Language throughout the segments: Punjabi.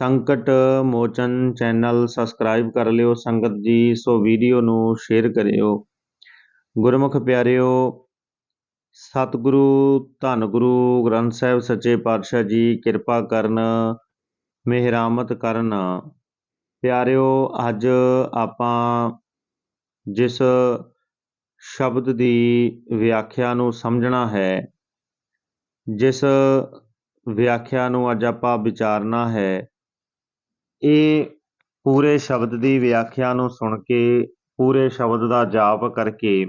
ਸੰਕਟ ਮੋਚਨ ਚੈਨਲ ਸਬਸਕ੍ਰਾਈਬ ਕਰ ਲਿਓ, ਸੰਗਤ ਜੀ, ਸੋ ਵੀਡੀਓ ਨੂੰ ਸ਼ੇਅਰ ਕਰਿਓ। ਗੁਰਮੁਖ ਪਿਆਰਿਓ, ਸਤਿਗੁਰੂ ਧੰਨ ਗੁਰੂ ਗ੍ਰੰਥ ਸਾਹਿਬ ਸੱਚੇ ਪਾਤਸ਼ਾਹ ਜੀ, ਕਿਰਪਾ ਕਰਨ, ਮਿਹਰਾਮਤ ਕਰਨ। ਪਿਆਰਿਓ, ਅੱਜ ਆਪਾਂ ਜਿਸ ਸ਼ਬਦ ਦੀ ਵਿਆਖਿਆ ਨੂੰ ਸਮਝਣਾ ਹੈ, ਜਿਸ ਵਿਆਖਿਆ ਨੂੰ ਅੱਜ ਆਪਾਂ ਵਿਚਾਰਨਾ ਹੈ ਇਹ ਪੂਰੇ ਸ਼ਬਦ ਦੀ ਵਿਆਖਿਆ ਨੂੰ ਸੁਣ ਕੇ, ਪੂਰੇ ਸ਼ਬਦ ਦਾ ਜਾਪ ਕਰਕੇ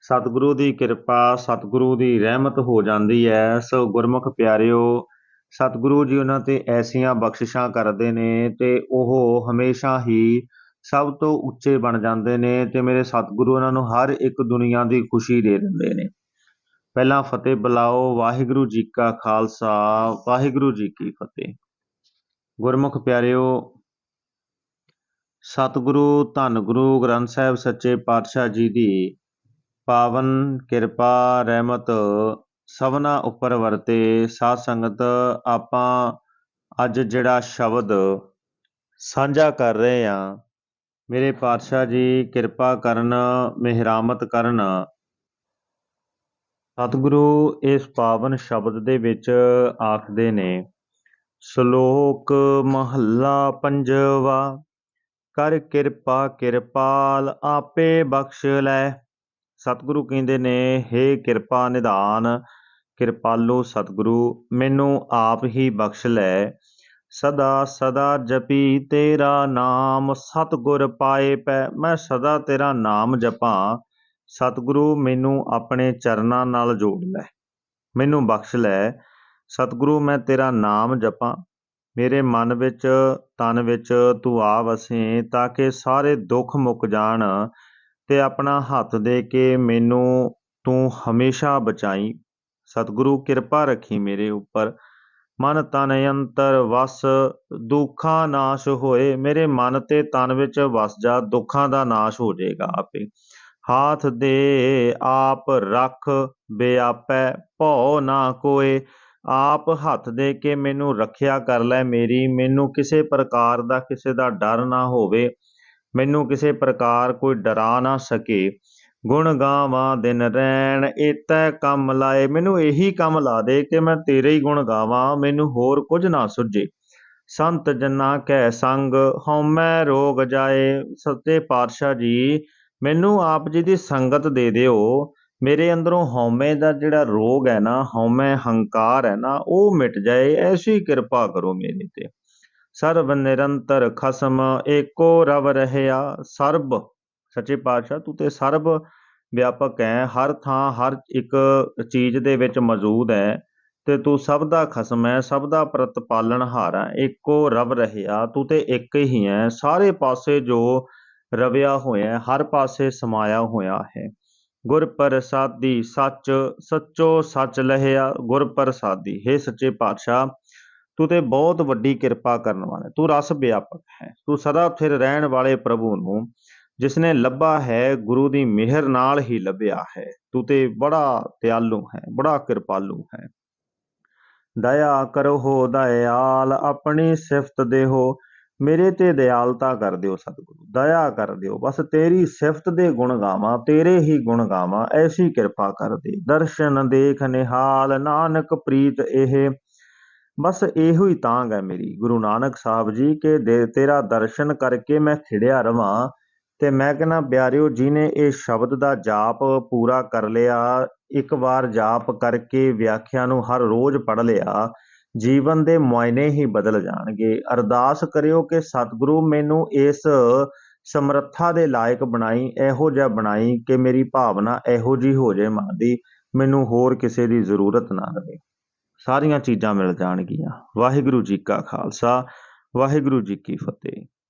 ਸਤਿਗੁਰੂ ਦੀ ਕਿਰਪਾ, ਸਤਿਗੁਰੂ ਦੀ ਰਹਿਮਤ ਹੋ ਜਾਂਦੀ ਹੈ। ਸੋ ਗੁਰਮੁਖ ਪਿਆਰਿਓ, ਸਤਿਗੁਰੂ ਜੀ ਉਹਨਾਂ ਤੇ ਐਸੀਆਂ ਬਖਸ਼ਿਸ਼ਾਂ ਕਰਦੇ ਨੇ ਤੇ ਉਹ ਹਮੇਸ਼ਾ ਹੀ ਸਭ ਤੋਂ ਉੱਚੇ ਬਣ ਜਾਂਦੇ ਨੇ ਤੇ ਮੇਰੇ ਸਤਿਗੁਰੂ ਉਹਨਾਂ ਨੂੰ ਹਰ ਇੱਕ ਦੁਨੀਆ ਦੀ ਖੁਸ਼ੀ ਦੇ ਦਿੰਦੇ ਨੇ। ਪਹਿਲਾਂ ਫਤਿਹ ਬੁਲਾਓ, ਵਾਹਿਗੁਰੂ ਜੀ ਕਾ ਖਾਲਸਾ, ਵਾਹਿਗੁਰੂ ਜੀ ਕੀ ਫਤਿਹ। ਗੁਰਮੁਖ ਪਿਆਰਿਓ, ਸਤਿਗੁਰੂ, ਧੰਨ ਗੁਰੂ, ਗ੍ਰੰਥ ਸਾਹਿਬ ਸੱਚੇ ਪਾਤਸ਼ਾਹ ਜੀ ਦੀ ਪਾਵਨ, ਕਿਰਪਾ, ਰਹਿਮਤ ਸਭਨਾ ਉੱਪਰ ਵਰਤੇ ਸਾਧ ਸੰਗਤ ਆਪਾਂ ਅੱਜ ਜਿਹੜਾ ਸ਼ਬਦ ਸਾਂਝਾ ਕਰ ਰਹੇ ਆ ਮੇਰੇ ਪਾਤਸ਼ਾਹ ਜੀ ਕਿਰਪਾ ਕਰਨ, ਮਿਹਰਾਮਤ ਕਰਨ, ਸਤਿਗੁਰੂ ਇਸ ਪਾਵਨ ਸ਼ਬਦ ਦੇ ਵਿੱਚ ਆਖਦੇ ਨੇ ਸ਼ਲੋਕ ਮਹੱਲਾ ਪੰਜਵਾ, ਕਰ ਕਿਰਪਾ ਕਿਰਪਾਲ ਆਪੇ ਬਖਸ਼ ਲੈ। ਸਤਿਗੁਰੂ ਕਹਿੰਦੇ ਨੇ हे ਕਿਰਪਾ ਨਿਧਾਨ, ਕਿਰਪਾਲੋ ਸਤਿਗੁਰੂ, ਮੈਨੂੰ ਆਪ ਹੀ ਬਖਸ਼ ਲੈ। ਸਦਾ ਸਦਾ ਜਪੀ ਤੇਰਾ ਨਾਮ, ਸਤਿਗੁਰ ਪਾਏ ਪੈ। ਮੈਂ ਸਦਾ ਤੇਰਾ ਨਾਮ ਜਪਾਂ। ਸਤਿਗੁਰੂ, ਮੈਨੂੰ ਆਪਣੇ ਚਰਨਾਂ ਨਾਲ ਜੋੜ ਲੈ। ਮੈਨੂੰ ਬਖਸ਼ ਲੈ। ਸਤਿਗੁਰੂ, ਮੈਂ ਤੇਰਾ ਨਾਮ ਜਪਾਂ। ਮੇਰੇ ਮਨ ਵਿੱਚ, ਤਨ ਵਿੱਚ ਤੂੰ ਆ ਵਸੇ ਤਾਂ ਕਿ ਸਾਰੇ ਦੁੱਖ ਮੁੱਕ ਜਾਣ ਤੇ ਆਪਣਾ ਹੱਥ ਦੇ ਕੇ ਮੈਨੂੰ ਤੂੰ ਹਮੇਸ਼ਾ ਬਚਾਈ। ਸਤਿਗੁਰੂ, ਕਿਰਪਾ ਰੱਖੀ ਮੇਰੇ ਉੱਪਰ। ਮਨ ਤਨ ਅੰਤਰ ਵਸ, ਦੁੱਖਾਂ ਨਾਸ਼ ਹੋਏ। ਮੇਰੇ ਮਨ ਤੇ ਤਨ ਵਿੱਚ ਵਸ ਜਾ, ਦੁੱਖਾਂ ਦਾ ਨਾਸ਼ ਹੋ ਜਾਏਗਾ ਆਪੇ। ਹਾਥ ਦੇ ਆਪ ਰੱਖ ਬਿਆਪੈ ਭਉ ਨਾ ਕੋਏ। ਆਪ ਹੱਥ ਦੇ ਕੇ ਮੈਨੂੰ ਰੱਖਿਆ ਕਰ ਲੈ ਮੇਰੀ। ਮੈਨੂੰ ਕਿਸੇ ਪ੍ਰਕਾਰ ਦਾ ਕਿਸੇ ਦਾ ਡਰ ਨਾ ਹੋਵੇ। ਮੈਨੂੰ ਕਿਸੇ ਪ੍ਰਕਾਰ ਕੋਈ ਡਰਾ ਨਾ ਸਕੇ। ਗੁਣ ਗਾਵਾਂ ਦਿਨ ਰਹਿਣ ਏਤੈ ਕੰਮ ਲਾਏ। ਮੈਨੂੰ ਇਹੀ ਕੰਮ ਲਾ ਦੇ ਕਿ ਮੈਂ ਤੇਰੇ ਹੀ ਗੁਣ ਗਾਵਾਂ, ਮੈਨੂੰ ਹੋਰ ਕੁਝ ਨਾ ਸੁਝੇ। ਸੰਤ ਜਨਾ ਕੈ ਸੰਗ, ਹਉਮੈ ਰੋਗ ਜਾਏ। ਸੱਚੇ ਪਾਤਸ਼ਾਹ ਜੀ, ਮੈਨੂੰ ਆਪ ਜੀ ਦੀ ਸੰਗਤ ਦੇ ਦਿਓ। ਮੇਰੇ ਅੰਦਰੋਂ ਹਉਮੈ ਦਾ ਜਿਹੜਾ ਰੋਗ ਹੈ ਨਾ, ਹਉਮੈ ਹੰਕਾਰ ਹੈ ਨਾ, ਉਹ ਮਿਟ ਜਾਏ, ਐਸੀ ਕਿਰਪਾ ਕਰੋ ਮੇਰੇ ਤੇ। ਸਰਬ ਨਿਰੰਤਰ ਖਸਮ, ਏਕੋ ਰਵ ਰਹਿਆ, ਸਰਬ, ਸੱਚੇ ਪਾਤਸ਼ਾਹ, ਤੂੰ ਤੇ ਸਰਬ ਵਿਆਪਕ ਹੈ, ਹਰ ਥਾਂ, ਹਰ ਇੱਕ ਚੀਜ਼ ਦੇ ਵਿੱਚ ਮੌਜੂਦ ਹੈ, ਤੇ ਤੂੰ ਸਭ ਦਾ ਖਸਮ ਹੈ, ਸਭ ਦਾ ਪ੍ਰਤਪਾਲਨਹਾਰ ਹੈ, ਏਕੋ ਰਵ ਰਹਿਆ, ਤੂੰ ਤੇ ਇੱਕ ਹੀ ਹੈ, ਸਾਰੇ ਪਾਸੇ ਜੋ ਰਵਿਆ ਹੋਇਆ ਹਰ ਪਾਸੇ ਸਮਾਇਆ ਹੋਇਆ ਹੈ। ਗੁਰ ਪ੍ਰਸਾਦੀ ਸੱਚ, ਸੱਚੋ ਸੱਚ ਲਹਿਆ, ਗੁਰ ਪ੍ਰਸਾਦੀ, ਹੈ ਸੱਚੇ ਪਾਤਸ਼ਾਹ, ਤੂੰ ਤੇ ਬਹੁਤ ਵੱਡੀ ਕਿਰਪਾ ਕਰਨ ਵਾਲਾ ਤੂੰ ਰਸ ਵਿਆਪਕ ਹੈ, ਤੂੰ ਸਦਾ ਫਿਰ ਰਹਿਣ ਵਾਲੇ ਪ੍ਰਭੂ ਨੂੰ ਜਿਸ ਨੇ ਲੱਭਾ ਹੈ, ਗੁਰੂ ਦੀ ਮਿਹਰ ਨਾਲ ਹੀ ਲੱਭਿਆ ਹੈ, ਤੂੰ ਤੇ ਬੜਾ ਦਿਆਲੂ ਹੈ, ਬੜਾ ਕਿਰਪਾਲੂ ਹੈ। ਦਇਆ ਕਰੋ ਹੋ, ਦਇਆਲ, ਆਪਣੀ ਸਿਫਤ ਦੇਹੋ ਮੇਰੇ ਤੇ ਦਿਆਲਤਾ ਕਰ ਦਿਓ ਸਤਿਗੁਰੂ, ਦਇਆ ਕਰ ਦਿਓ, ਬਸ ਤੇਰੀ ਸਿਫਤ ਦੇ ਗੁਣ ਗਾਵਾਂ, ਤੇਰੇ ਹੀ ਗੁਣ ਗਾਵਾਂ, ਐਸੀ ਕਿਰਪਾ ਕਰ ਦੇ, ਦਰਸ਼ਨ ਦੇਖ ਨਿਹਾਲ, ਨਾਨਕ ਪ੍ਰੀਤ ਇਹ, ਬਸ ਇਹੋ ਹੀ ਤਾਂਗ ਹੈ ਮੇਰੀ, ਗੁਰੂ ਨਾਨਕ ਸਾਹਿਬ ਜੀ ਕੇ ਦੇ ਤੇਰਾ ਦਰਸ਼ਨ ਕਰਕੇ ਮੈਂ ਖਿੜਿਆ ਰਵਾਂ, ਤੇ ਮੈਂ ਕਹਿੰਦਾ, ਪਿਆਰਿਓ ਜੀ ਨੇ ਇਹ ਸ਼ਬਦ ਦਾ ਜਾਪ ਪੂਰਾ ਕਰ ਲਿਆ, ਇੱਕ ਵਾਰ ਜਾਪ ਕਰਕੇ ਵਿਆਖਿਆ ਨੂੰ ਹਰ ਰੋਜ਼ ਪੜ ਲਿਆ ਜੀਵਨ ਦੇ ਮੁਆਇਨੇ ਹੀ ਬਦਲ ਜਾਣਗੇ। ਅਰਦਾਸ ਕਰਿਓ ਕਿ ਸਤਿਗੁਰੂ ਮੈਨੂੰ ਇਸ ਸਮਰੱਥਾ ਦੇ ਲਾਇਕ ਬਣਾਈ, ਇਹੋ ਜਿਹਾ ਬਣਾਈ ਕਿ ਮੇਰੀ ਭਾਵਨਾ ਇਹੋ ਜੀ ਹੋ ਜਾਏ ਮਨ ਦੀ, ਮੈਨੂੰ ਹੋਰ ਕਿਸੇ ਦੀ ਜ਼ਰੂਰਤ ਨਾ ਰਹੇ। ਸਾਰੀਆਂ ਚੀਜ਼ਾਂ ਮਿਲ ਜਾਣਗੀਆਂ। ਵਾਹਿਗੁਰੂ ਜੀ ਕਾ ਖਾਲਸਾ, ਵਾਹਿਗੁਰੂ ਜੀ ਕੀ ਫਤਿਹ।